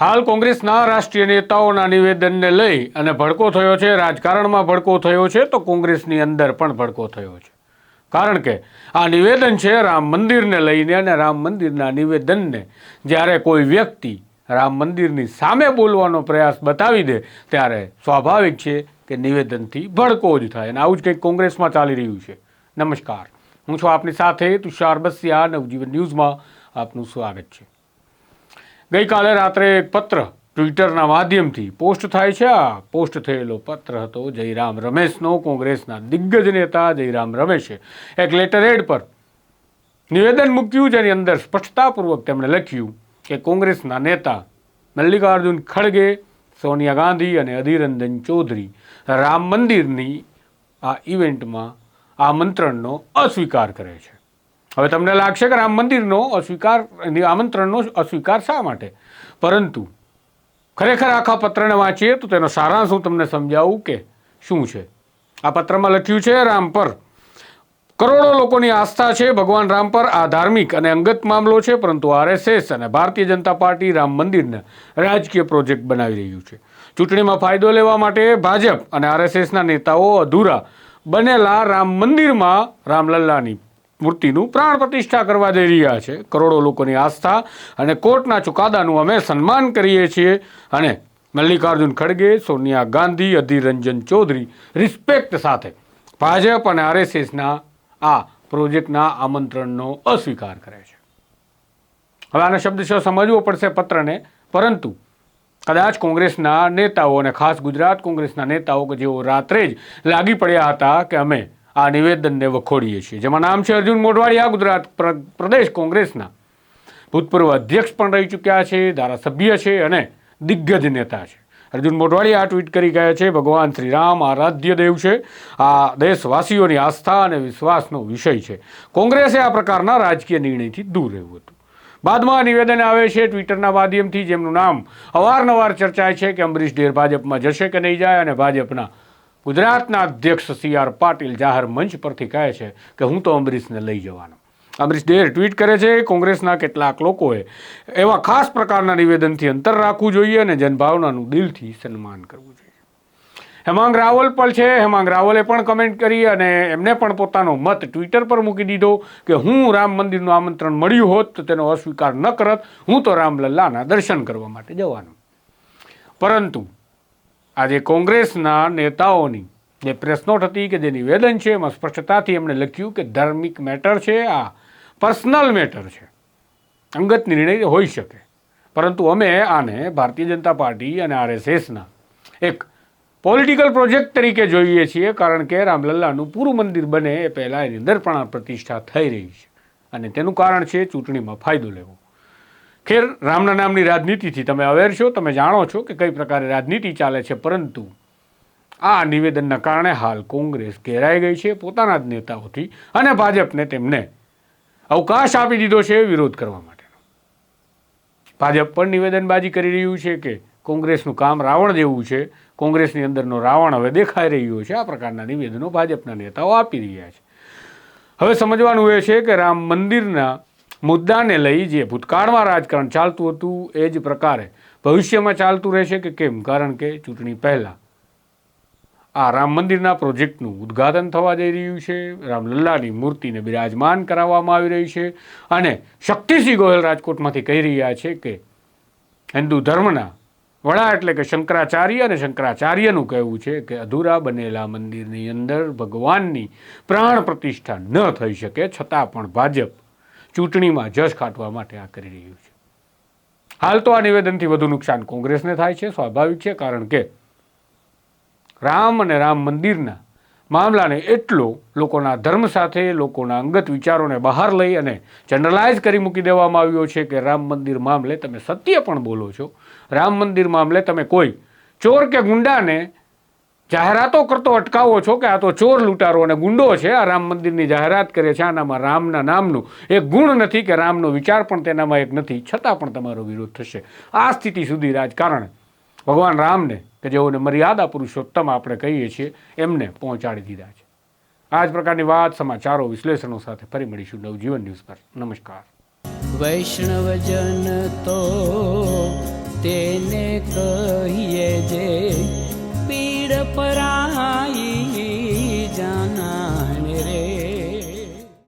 હાલ કોંગ્રેસના રાષ્ટ્રીય નેતાઓના નિવેદનને લઈ અને ભડકો થયો છે, રાજકારણમાં ભડકો થયો છે, તો કોંગ્રેસની અંદર પણ ભડકો થયો છે. કારણ કે આ નિવેદન છે રામ મંદિરને લઈને અને રામ મંદિરના નિવેદનને જ્યારે કોઈ વ્યક્તિ રામ મંદિરની સામે બોલવાનો પ્રયાસ બતાવી દે, ત્યારે સ્વાભાવિક છે કે નિવેદનથી ભડકો જ થાય અને આવું જ કંઈક કોંગ્રેસમાં ચાલી રહ્યું છે. નમસ્કાર. હું છું આપની સાથે તુષાર બસિયા, નવજીવન ન્યૂઝમાં આપનું સ્વાગત છે. ગઈકાલે રાત્રે એક પત્ર ટ્વિટરના માધ્યમથી પોસ્ટ થાય છે. આ પોસ્ટ થયેલો પત્ર હતો જયરામ રમેશનો. કોંગ્રેસના દિગ્ગજ નેતા જયરામ રમેશે એક લેટરહેડ પર નિવેદન મૂક્યું જેની અંદર સ્પષ્ટતાપૂર્વક તેમણે લખ્યું કે કોંગ્રેસના નેતા મલ્લિકાર્જુન ખડગે, સોનિયા ગાંધી અને અધિરંજન ચૌધરી રામ મંદિરની આ ઇવેન્ટમાં આમંત્રણનો અસ્વીકાર કરે છે. હવે તમને લાગશે કે રામ મંદિરનો અસ્વીકાર આમંત્રણનો અસ્વીકાર શા માટે? પરંતુ ખરેખર આખા પત્રને વાંચીએ તો તેનો સારાંશ હું તમને સમજાવું કે શું છે. આ પત્રમાં લખ્યું છે, રામ પર કરોડો લોકોની આસ્થા છે, ભગવાન રામ પર આ ધાર્મિક અને અંગત મામલો છે, પરંતુ આરએસએસ અને ભારતીય જનતા પાર્ટી રામ મંદિરને રાજકીય પ્રોજેક્ટ બનાવી રહ્યું છે. ચૂંટણીમાં ફાયદો લેવા માટે ભાજપ અને આરએસએસના નેતાઓ અધૂરા બનેલા રામ મંદિરમાં રામલલ્લાની મૂર્તિનું પ્રાણ પ્રતિષ્ઠા કરવા જઈ રહ્યા છે. કરોડો લોકોની આસ્થા અને કોર્ટના ચુકાદાનું અમે સન્માન કરીએ છીએ. અને મલ્લિકાર્જુન ખડગે, સોનિયા ગાંધી અધીર રંજન ચૌધરી રિસ્પેક્ટ સાથે ભાજપ અને આરએસએસના આ પ્રોજેક્ટના આમંત્રણનો અસ્વીકાર કરે છે. હવે આના શબ્દશો સમજવો પડશે પત્રને. પરંતુ કદાચ કોંગ્રેસના નેતાઓ અને ખાસ ગુજરાત કોંગ્રેસના નેતાઓ કે જેઓ રાત્રે જ લાગી પડ્યા હતા કે અમે આ નિવેદનને વખોડીએ છીએ. જેમાં નામ છે અર્જુન મોઢવાડિયા, ગુજરાત પ્ર- પ્રદેશ કોંગ્રેસના. ભૂતપૂર્વ અધ્યક્ષ પણ રહી ચૂક્યા છે, ધારાસભ્ય છે અને દિગ્ગજ નેતા છે. અર્જુન મોઢવાડિયા ટ્વીટ કરી ગયા છે, ભગવાન શ્રી રામ આરાધ્ય દેવ છે. આ દેશવાસીઓની આસ્થા અને વિશ્વાસનો વિષય છે. કોંગ્રેસે આ પ્રકારના રાજકીય નિર્ણયથી દૂર રહેવું હતું. બાદમાં આ નિવેદન આવે છે ટ્વિટરના માધ્યમથી, જેમનું નામ અવારનવાર ચર્ચાય છે કે અમરીશ ડેર ભાજપમાં જશે કે નહીં જાય અને ભાજપના ગુજરાતના અધ્યક્ષ સી આર પાટીલ જાહેર મંચ પરથી કહે છે કે હું તો અમરીશને લઈ જવાનો. અમરીશ ડેર ટ્વીટ કરે છે, કોંગ્રેસના કેટલાક લોકોએ એવા ખાસ પ્રકારના નિવેદનથી અંતર રાખવું જોઈએ અને જનભાવનાનું દિલથી સન્માન કરવું જોઈએ. હેમાંગ રાવલ પણ છે, હેમાંગ રાવલે પણ કમેન્ટ કરી અને એમને પણ પોતાનો મત ટ્વિટર પર મૂકી દીધો કે હું રામ મંદિરનું આમંત્રણ મળ્યું હોત તો તેનો અસ્વીકાર ન કરત, હું તો રામલલ્લાના દર્શન કરવા માટે જવાનો. પરંતુ આજે કોંગ્રેસના નેતાઓની જે પ્રેસ હતી કે જે નિવેદન છે એમાં સ્પષ્ટતાથી એમણે લખ્યું કે ધાર્મિક મેટર છે, આ પર્સનલ મેટર છે. અંગત નિર્ણય હોઈ શકે. પરંતુ અમે આને ભારતીય જનતા પાર્ટી અને આરએસએસના એક પોલિટિકલ પ્રોજેક્ટ તરીકે જોઈએ છીએ, કારણ કે રામલલ્લાનું પૂરું મંદિર બને એ પહેલાં એની અંદર પ્રતિષ્ઠા થઈ રહી છે. અને તેનું કારણ છે ચૂંટણીમાં ફાયદો લેવો. ખેર રામના નામની રાજનીતિથી તમે અવેર છો, તમે જાણો છો કે કઈ પ્રકારે રાજનીતિ ચાલે છે, પરંતુ આ નિવેદનના કારણે હાલ કોંગ્રેસ ઘેરાઈ ગઈ છે પોતાના જ નેતાઓથી અને ભાજપને તેમને અવકાશ આપી દીધો છે વિરોધ કરવા માટેનો. ભાજપ પણ નિવેદનબાજી કરી રહ્યું છે કે કોંગ્રેસનું કામ રાવણ જેવું છે, કોંગ્રેસની અંદરનો રાવણ હવે દેખાઈ રહ્યો છે, આ પ્રકારના નિવેદનો ભાજપના નેતાઓ આપી રહ્યા છે. હવે સમજવાનું એ છે કે રામ મંદિરના મુદ્દાને લઈ જે ભૂતકાળમાં રાજકારણ ચાલતું હતું, એ જ પ્રકારે ભવિષ્યમાં ચાલતું રહેશે કે કેમ? કારણ કે ચૂંટણી પહેલાં આ રામ મંદિરના પ્રોજેક્ટનું ઉદ્ઘાટન થવા જઈ રહ્યું છે. રામલલ્લાની મૂર્તિને બિરાજમાન કરાવવામાં આવી રહી છે. અને શક્તિસિંહ ગોયલ રાજકોટમાંથી કહી રહ્યા છે કે હિન્દુ ધર્મના વડા એટલે કે શંકરાચાર્ય અને શંકરાચાર્યનું કહેવું છે કે અધૂરા બનેલા મંદિરની અંદર ભગવાનની પ્રાણ પ્રતિષ્ઠા ન થઈ શકે, છતાં પણ ભાજપ ચૂંટણીમાં જશ કાઢવા માટે આ કરી રહ્યું છે. હાલ તો આ નિવેદનથી વધુ નુકસાન કોંગ્રેસને થાય છે, સ્વાભાવિક છે, કારણ કે રામ અને રામ મંદિરના મામલાને એટલો લોકોના ધર્મ સાથે, લોકોના અંગત વિચારોને બહાર લઈ અને જનરલાઇઝ કરી મૂકી દેવામાં આવ્યો છે કે રામ મંદિર મામલે તમે સત્ય પણ બોલો છો. રામ મંદિર મામલે તમે કોઈ ચોર કે ગુંડાને જાહેરાતો કરતો અટકાવો છો કે આ તો ચોર લૂંટારો અને ગુંડો છે. આ રામ મંદિરની જાહેરાત કરે છે. આનામાં રામના નામનું એક ગુણ નથી કે રામનો વિચાર પણ તેનામાં એક નથી. છતાં પણ તમારો વિરોધ થશે. આ સ્થિતિ સુધી રાજકારણ. ભગવાન રામને કે જેઓને મર્યાદા પુરુષોત્તમ આપણે કહીએ છીએ, એમને પહોંચાડી દીધા છે. આ જ પ્રકારની વાત સમાચારો વિશ્લેષણો સાથે ફરી મળીશું નવજીવન ન્યૂઝ પર. નમસ્કાર. વૈષ્ણવજન તો તેને કહીએ જે ಪರ